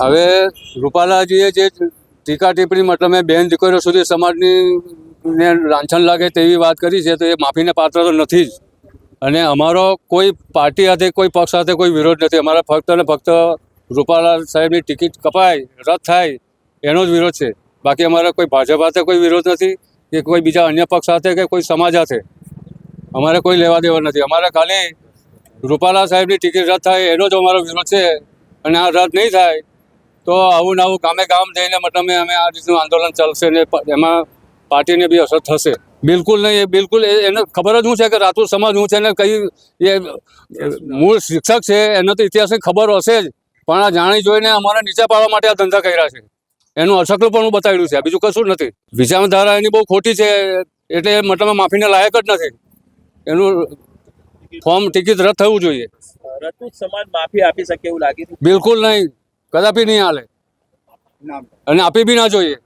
હવે રૂપાલાજીએ જે ટીકા ટિપ્પણી, મતલબ બેન દીકરીઓ સુધી સમાજની ને લાંછન લાગે તેવી વાત કરી છે, તો એ માફીને પાત્ર તો નથી જ. અને અમારો કોઈ પાર્ટી સાથે, કોઈ પક્ષ સાથે કોઈ વિરોધ નથી. અમારા ફક્ત ને ફક્ત રૂપાલા સાહેબની ટિકિટ કપાય, રદ થાય, એનો જ વિરોધ છે. બાકી અમારે કોઈ ભાજપ સાથે કોઈ વિરોધ નથી, કે કોઈ બીજા અન્ય પક્ષ સાથે કે કોઈ સમાજ સાથે. અમારે કોઈ લેવા દેવા નથી. અમારે ખાલી રૂપાલા સાહેબની ટિકિટ રદ થાય, એનો જ અમારો વિરોધ છે. અને આ રદ નહીં થાય તો આવું નવું ગામે ગામ જઈને મતલબ અમે આ રીતનું આંદોલન ચાલશે ને એમાં પાર્ટીને બી અસર થશે. બિલકુલ નહીં એ બિલકુલ એને ખબર જ શું છે કે રાજપૂત સમાજ હું છે ને કઈ એ મૂળ શિક્ષક છે એને તો ઇતિહાસની ખબર હશે જ. પણ આ જાણી જોઈને અમારે નીચે પાડવા માટે આ ધંધા કર્યા છે. એનું અસકલું પણ હું બતાવ્યું છે બીજું કશું નથી. વિચારધારા એની બહુ ખોટી છે એટલે મતલબ માફીને લાયક જ નથી. એનું ફોર્મ ટિકિટ રદ થવું જોઈએ. રજપૂત સમાજ માફી આપી શકે એવું લાગે બિલકુલ નહીં. કદાપી નહીં હાલે. અને આપી બી ના જોઈએ.